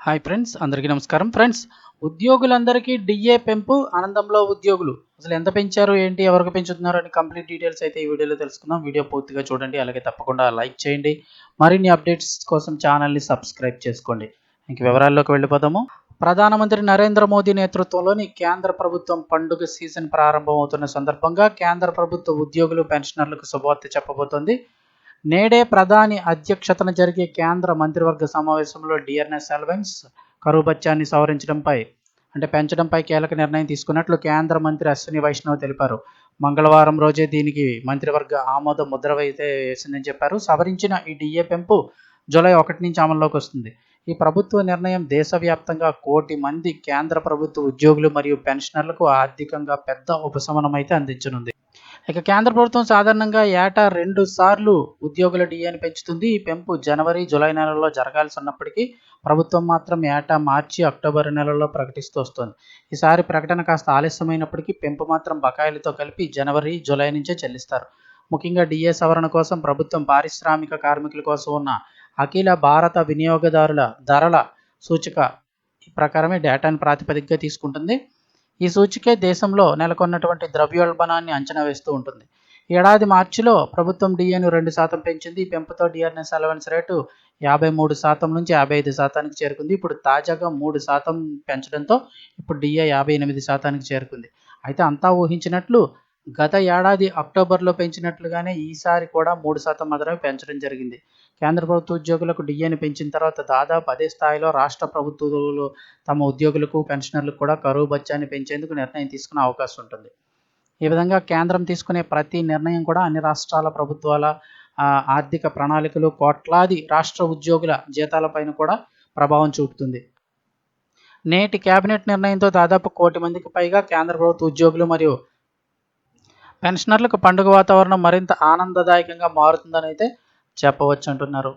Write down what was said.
Hi friends అందరికీ నమస్కారం. Friends ఉద్యోగులందరికీ డిఏ పెంపు ఆనందంలో ఉద్యోగులు. అసలు ఎంత పెంచారు ఏంటి ఎవరికి పెంచుతున్నారు అని కంప్లీట్ డీటెయిల్స్ అయితే ఈ వీడియోలో తెలుసుకుందాం. వీడియో పూర్తిగా చూడండి అలాగే తప్పకుండా లైక్ చేయండి. మరిన్ని అప్డేట్స్ కోసం ఛానల్ని సబ్స్క్రైబ్ చేసుకోండి. ఇంక వివరాల్లోకి వెళ్ళిపోదాము. ప్రధానమంత్రి నరేంద్ర మోదీ నేతృత్వంలోని కేంద్ర ప్రభుత్వం పండుగ సీజన్ ప్రారంభమవుతున్న సందర్భంగా కేంద్ర ప్రభుత్వ ఉద్యోగులు పెన్షనర్లకు శుభవార్త చెప్పబోతోంది. నేడే ప్రధాని అధ్యక్షతన జరిగే కేంద్ర మంత్రివర్గ సమావేశంలో డిఆర్ఎస్ అలవెన్స్ కరువు బత్యాన్ని సవరించడంపై అంటే పెంచడంపై కీలక నిర్ణయం తీసుకున్నట్లు కేంద్ర మంత్రి అశ్విని వైష్ణవ్ తెలిపారు. మంగళవారం రోజే దీనికి మంత్రివర్గ ఆమోద ముద్ర అయితే వేసిందని చెప్పారు. సవరించిన ఈ డిఏ పెంపు జూలై ఒకటి నుంచి అమల్లోకి వస్తుంది. ఈ ప్రభుత్వ నిర్ణయం దేశవ్యాప్తంగా కోటి మంది కేంద్ర ప్రభుత్వ ఉద్యోగులు మరియు పెన్షనర్లకు ఆర్థికంగా పెద్ద ఉపశమనం అయితే అందించనుంది. ఇక కేంద్ర ప్రభుత్వం సాధారణంగా ఏటా రెండు సార్లు ఉద్యోగుల డిఏని పెంచుతుంది. ఈ పెంపు జనవరి జూలై నెలల్లో జరగాల్సి ఉన్నప్పటికీ ప్రభుత్వం మాత్రం ఏటా మార్చి అక్టోబర్ నెలల్లో ప్రకటిస్తూ వస్తుంది. ఈసారి ప్రకటన కాస్త ఆలస్యమైనప్పటికీ పెంపు మాత్రం బకాయిలతో కలిపి జనవరి జూలై నుంచే చెల్లిస్తారు. ముఖ్యంగా డిఏ సవరణ కోసం ప్రభుత్వం పారిశ్రామిక కార్మికుల కోసం ఉన్న అఖిల భారత వినియోగదారుల ధరల సూచిక ప్రకారమే డేటాను ప్రాతిపదికగా తీసుకుంటుంది. ఈ సూచికే దేశంలో నెలకొన్నటువంటి ద్రవ్యోల్బణాన్ని అంచనా వేస్తూ ఉంటుంది. ఏడాది మార్చిలో ప్రభుత్వం డిఏను రెండు శాతం పెంచింది. పెంపుతో డిఆర్ఎస్ అలవెన్స్ రేటు యాభై మూడు శాతం నుంచి యాభై ఐదు శాతానికి చేరుకుంది. ఇప్పుడు తాజాగా మూడు శాతం పెంచడంతో ఇప్పుడు డిఏ యాభై ఎనిమిది శాతానికి చేరుకుంది. అయితే అంతా ఊహించినట్లు గత ఏడాది అక్టోబర్లో పెంచినట్లుగానే ఈసారి కూడా మూడు శాతం మాత్రమే పెంచడం జరిగింది. కేంద్ర ప్రభుత్వ ఉద్యోగులకు డిఏని పెంచిన తర్వాత దాదాపు అదే స్థాయిలో రాష్ట్ర ప్రభుత్వాలు తమ ఉద్యోగులకు పెన్షనర్లకు కూడా కరువు బత్యాన్ని పెంచేందుకు నిర్ణయం తీసుకునే అవకాశం ఉంటుంది. ఈ విధంగా కేంద్రం తీసుకునే ప్రతి నిర్ణయం కూడా అన్ని రాష్ట్రాల ప్రభుత్వాల ఆర్థిక ప్రణాళికలు కోట్లాది రాష్ట్ర ఉద్యోగుల జీతాలపైన కూడా ప్రభావం చూపుతుంది. నేటి కేబినెట్ నిర్ణయంతో దాదాపు కోటి మందికి పైగా కేంద్ర ప్రభుత్వ ఉద్యోగులు మరియు పెన్షనర్లకు పండుగ వాతావరణం మరింత ఆనందదాయకంగా మారుతుందని అయితే చెప్పవచ్చు అంటున్నారు